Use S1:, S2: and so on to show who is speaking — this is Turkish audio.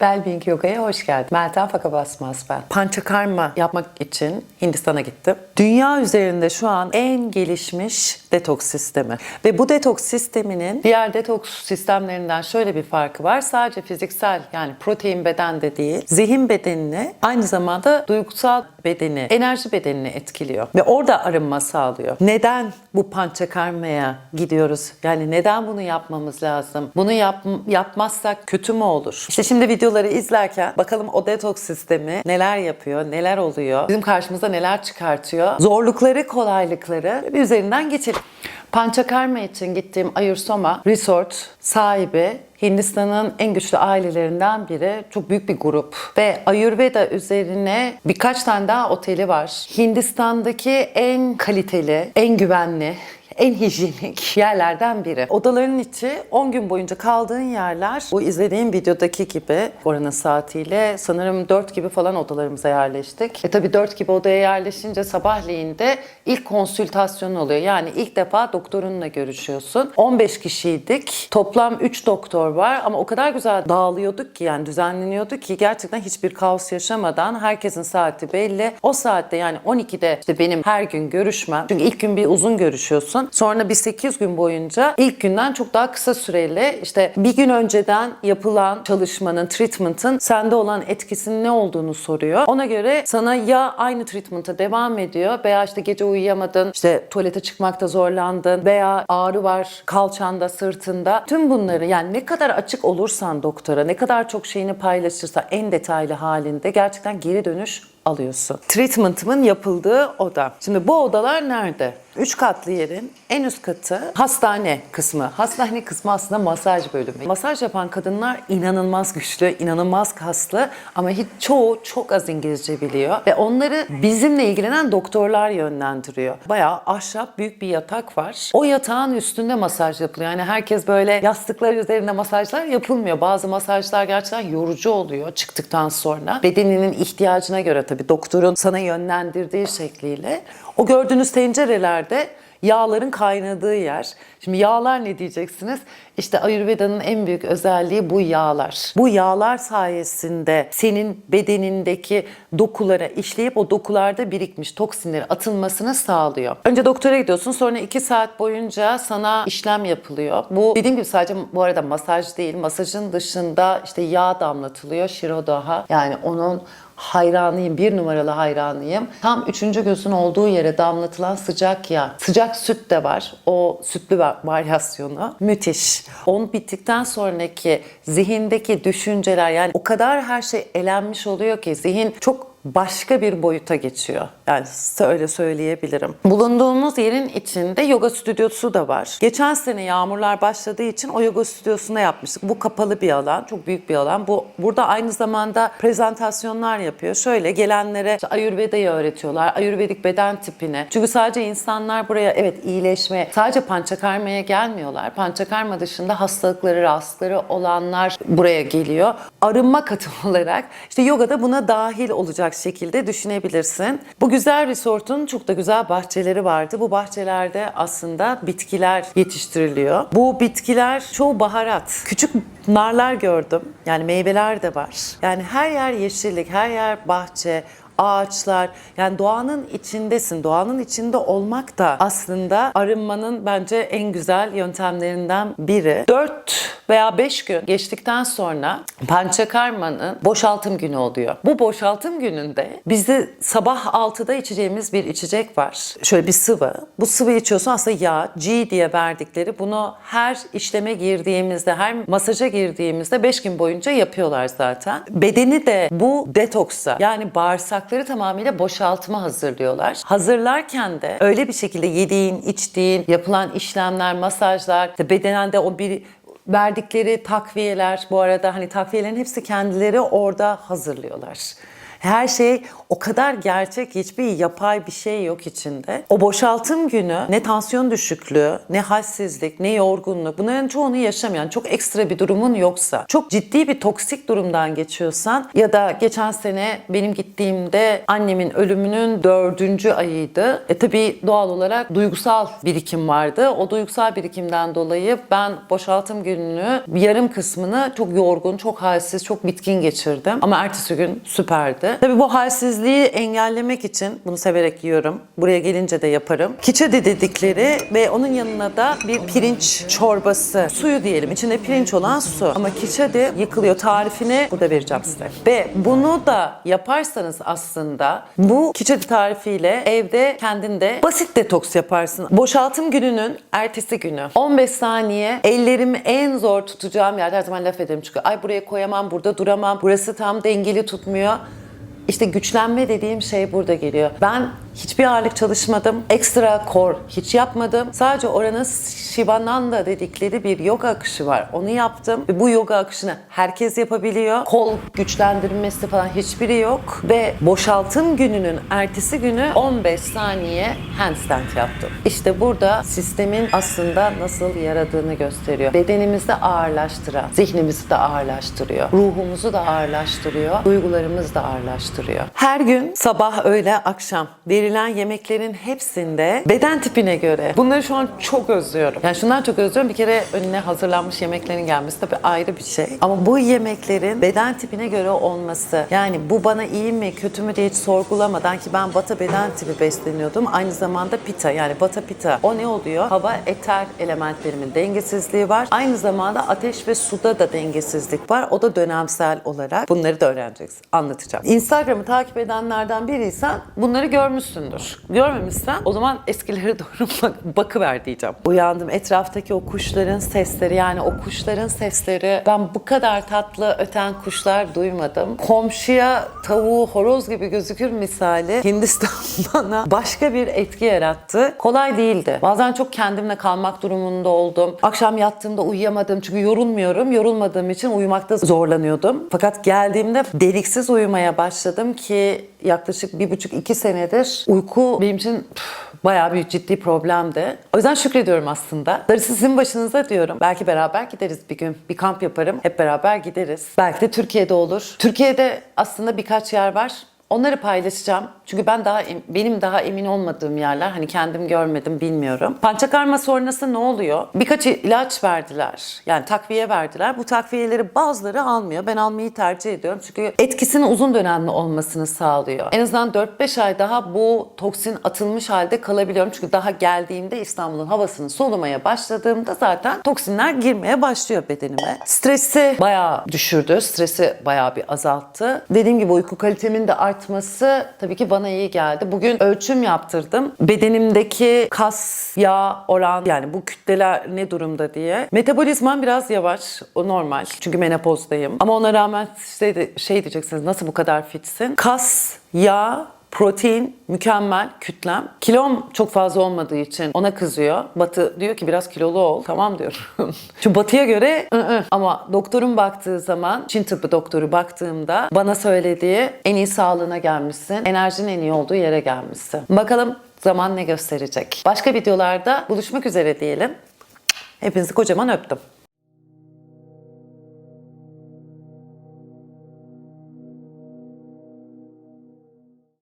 S1: Wellbeing Yoga'ya hoş geldin. Meltem Faka Basmaz ben. Panchakarma yapmak için Hindistan'a gittim. Dünya üzerinde şu an en gelişmiş detoks sistemi. Ve bu detoks sisteminin diğer detoks sistemlerinden şöyle bir farkı var. Sadece fiziksel yani protein bedende değil, zihin bedenini aynı zamanda duygusal bedeni, enerji bedenini etkiliyor. Ve orada arınma sağlıyor. Neden bu pançakarmaya gidiyoruz? Yani neden bunu yapmamız lazım? Bunu yap, yapmazsak kötü mü olur? İşte şimdi videoları izlerken bakalım o detoks sistemi neler yapıyor, neler oluyor, bizim karşımıza neler çıkartıyor, zorlukları, kolaylıkları bir üzerinden geçelim. Pançakarma için gittiğim Ayursoma Resort sahibi Hindistan'ın en güçlü ailelerinden biri. Çok büyük bir grup. Ve Ayurveda üzerine birkaç tane daha oteli var. Hindistan'daki en kaliteli, en güvenli, en hijyenik yerlerden biri. Odaların içi 10 gün boyunca kaldığın yerler bu izlediğim videodaki gibi oranın saatiyle sanırım 4 gibi falan odalarımıza yerleştik. E tabi 4 gibi odaya yerleşince sabahleyin de ilk konsültasyon oluyor. Yani ilk defa doktorunla görüşüyorsun. 15 kişiydik. Toplam 3 doktor var ama o kadar güzel dağılıyorduk ki yani düzenleniyordu ki gerçekten hiçbir kaos yaşamadan herkesin saati belli. O saatte yani 12'de işte benim her gün görüşmem. Çünkü ilk gün bir uzun görüşüyorsun. Sonra bir 8 gün boyunca ilk günden çok daha kısa süreli işte bir gün önceden yapılan çalışmanın, treatment'ın sende olan etkisinin ne olduğunu soruyor. Ona göre sana ya aynı treatment'a devam ediyor veya işte gece uyuyamadın, işte tuvalete çıkmakta zorlandın veya ağrı var kalçanda, sırtında. Tüm bunları yani ne kadar açık olursan doktora, ne kadar çok şeyini paylaşırsa en detaylı halinde gerçekten geri dönüş alıyorsun. Treatment'ımın yapıldığı oda. Şimdi bu odalar nerede? Üç katlı yerin en üst katı hastane kısmı. Hastane kısmı aslında masaj bölümü. Masaj yapan kadınlar inanılmaz güçlü, inanılmaz kaslı ama hiç çoğu çok az İngilizce biliyor ve onları bizimle ilgilenen doktorlar yönlendiriyor. Bayağı ahşap büyük bir yatak var. O yatağın üstünde masaj yapılıyor. Yani herkes böyle yastıklar üzerinde masajlar yapılmıyor. Bazı masajlar gerçekten yorucu oluyor çıktıktan sonra. Bedeninin ihtiyacına göre tabii doktorun sana yönlendirdiği şekliyle. O gördüğünüz tencerelerde yağların kaynadığı yer. Şimdi yağlar ne diyeceksiniz? İşte Ayurveda'nın en büyük özelliği bu yağlar. Bu yağlar sayesinde senin bedenindeki dokulara işleyip o dokularda birikmiş toksinleri atılmasını sağlıyor. Önce doktora gidiyorsun sonra 2 saat boyunca sana işlem yapılıyor. Bu dediğim gibi sadece bu arada masaj değil. Masajın dışında işte yağ damlatılıyor. Shirodaha yani onun hayranıyım, bir numaralı hayranıyım. Tam üçüncü gözün olduğu yere damlatılan sıcak yağ. Sıcak süt de var. O sütlü va- varyasyonu. Müthiş. Onu bittikten sonraki zihindeki düşünceler yani o kadar her şey elenmiş oluyor ki zihin çok başka bir boyuta geçiyor. Yani öyle söyleyebilirim. Bulunduğumuz yerin içinde yoga stüdyosu da var. Geçen sene yağmurlar başladığı için o yoga stüdyosunda yapmıştık. Bu kapalı bir alan, çok büyük bir alan. Bu burada aynı zamanda prezentasyonlar yapıyor. Şöyle gelenlere işte Ayurveda'yı öğretiyorlar. Ayurvedik beden tipini. Çünkü sadece insanlar buraya evet iyileşme, sadece pançakarmaya gelmiyorlar. Pançakarma dışında hastalıkları, rahatsızlıkları olanlar buraya geliyor. Arınma katı olarak işte yoga da buna dahil olacak şekilde düşünebilirsin. Bu güzel resortun çok da güzel bahçeleri vardı. Bu bahçelerde aslında bitkiler yetiştiriliyor. Bu bitkiler çoğu baharat. Küçük narlar gördüm. Yani meyveler de var. Yani her yer yeşillik, her yer bahçe, ağaçlar yani doğanın içindesin. Doğanın içinde olmak da aslında arınmanın bence en güzel yöntemlerinden biri. 4 veya 5 gün geçtikten sonra Panchakarma'nın boşaltım günü oluyor. Bu boşaltım gününde bizde sabah 6'da içeceğimiz bir içecek var. Şöyle bir sıvı. Bu sıvı içiyorsun aslında yağ, G diye verdikleri. Bunu her işleme girdiğimizde, her masaja girdiğimizde 5 gün boyunca yapıyorlar zaten. Bedeni de bu detoksa yani bağırsakları tamamıyla boşaltıma hazırlıyorlar. Hazırlarken de öyle bir şekilde yediğin, içtiğin, yapılan işlemler, masajlar, işte bedenen de o bir verdikleri takviyeler bu arada hani takviyelerin hepsi kendileri orada hazırlıyorlar. Her şey o kadar gerçek, hiçbir yapay bir şey yok içinde. O boşaltım günü ne tansiyon düşüklüğü, ne halsizlik, ne yorgunluk bunların çoğunu yaşamayan, çok ekstra bir durumun yoksa, çok ciddi bir toksik durumdan geçiyorsan ya da geçen sene benim gittiğimde annemin ölümünün dördüncü ayıydı. E tabii doğal olarak duygusal birikim vardı. O duygusal birikimden dolayı ben boşaltım gününü yarım kısmını çok yorgun, çok halsiz, çok bitkin geçirdim. Ama ertesi gün süperdi. Tabii bu halsizliği engellemek için bunu severek yiyorum. Buraya gelince de yaparım. Kiçedi dedikleri ve onun yanına da bir pirinç çorbası. Suyu diyelim. içinde pirinç olan su. Ama kiçedi yıkılıyor. Tarifini burada vereceğim size. Ve bunu da yaparsanız aslında bu kiçedi tarifiyle evde kendinde basit detoks yaparsın. Boşaltım gününün ertesi günü 15 saniye ellerimi en zor tutacağım yerde her zaman laf ederim çünkü ay buraya koyamam, burada duramam, burası tam dengeli tutmuyor. İşte güçlenme dediğim şey burada geliyor. Ben hiçbir ağırlık çalışmadım. Ekstra core hiç yapmadım. Sadece oranın Shivananda dedikleri bir yoga akışı var. Onu yaptım. Ve bu yoga akışını herkes yapabiliyor. Kol güçlendirmesi falan hiçbiri yok. Ve boşaltım gününün ertesi günü 15 saniye handstand yaptım. İşte burada sistemin aslında nasıl yaradığını gösteriyor. Bedenimizi ağırlaştıran, zihnimizi de ağırlaştırıyor. Ruhumuzu da ağırlaştırıyor. Duygularımızı da ağırlaştırıyor. Her gün sabah, öğle, akşam verilen yemeklerin hepsinde beden tipine göre. Bunları şu an çok özlüyorum. Yani şundan çok özlüyorum. Bir kere önüne hazırlanmış yemeklerin gelmesi tabii ayrı bir şey. Ama bu yemeklerin beden tipine göre olması. Yani bu bana iyi mi kötü mü diye hiç sorgulamadan ki ben bata beden tipi besleniyordum. Aynı zamanda pita yani bata pita. O ne oluyor? Hava eter elementlerimin dengesizliği var. Aynı zamanda ateş ve suda da dengesizlik var. O da dönemsel olarak. Bunları da öğreneceksin. Anlatacağım. Instagram'ı takip edenlerden biriysen bunları görmüşsündür. Görmemişsen o zaman eskilere doğru bak, bakıver diyeceğim. Uyandım etraftaki o kuşların sesleri yani o kuşların sesleri ben bu kadar tatlı öten kuşlar duymadım. Komşuya tavuğu horoz gibi gözükür misali Hindistan bana başka bir etki yarattı. Kolay değildi. Bazen çok kendimle kalmak durumunda oldum. Akşam yattığımda uyuyamadım çünkü yorulmuyorum. Yorulmadığım için uyumakta zorlanıyordum. Fakat geldiğimde deliksiz uyumaya başladım ki yaklaşık bir buçuk iki senedir uyku benim için püf, bayağı bir ciddi problemdi. O yüzden şükrediyorum aslında. Darısı sizin başınıza diyorum. Belki beraber gideriz bir gün. Bir kamp yaparım. Hep beraber gideriz. Belki de Türkiye'de olur. Türkiye'de aslında birkaç yer var. Onları paylaşacağım. Çünkü ben daha benim daha emin olmadığım yerler. Hani kendim görmedim bilmiyorum. Pançakarma sonrası ne oluyor? Birkaç ilaç verdiler. Yani takviye verdiler. Bu takviyeleri bazıları almıyor. Ben almayı tercih ediyorum. Çünkü etkisinin uzun dönemli olmasını sağlıyor. En azından 4-5 ay daha bu toksin atılmış halde kalabiliyorum. Çünkü daha geldiğimde İstanbul'un havasını solumaya başladığımda zaten toksinler girmeye başlıyor bedenime. Stresi bayağı düşürdü. Stresi bayağı bir azalttı. Dediğim gibi uyku kalitemin de artması tabii ki bana iyi geldi. Bugün ölçüm yaptırdım. Bedenimdeki kas, yağ, oran yani bu kütleler ne durumda diye. Metabolizmam biraz yavaş. O normal. Çünkü menopozdayım. Ama ona rağmen şey, şey diyeceksiniz nasıl bu kadar fitsin? Kas, yağ, Protein mükemmel, kütlem. Kilom çok fazla olmadığı için ona kızıyor. Batı diyor ki biraz kilolu ol. Tamam diyorum. Çünkü Batı'ya göre ı-ı. ama doktorun baktığı zaman, Çin tıbbı doktoru baktığımda bana söylediği en iyi sağlığına gelmişsin. Enerjinin en iyi olduğu yere gelmişsin. Bakalım zaman ne gösterecek. Başka videolarda buluşmak üzere diyelim. Hepinizi kocaman öptüm.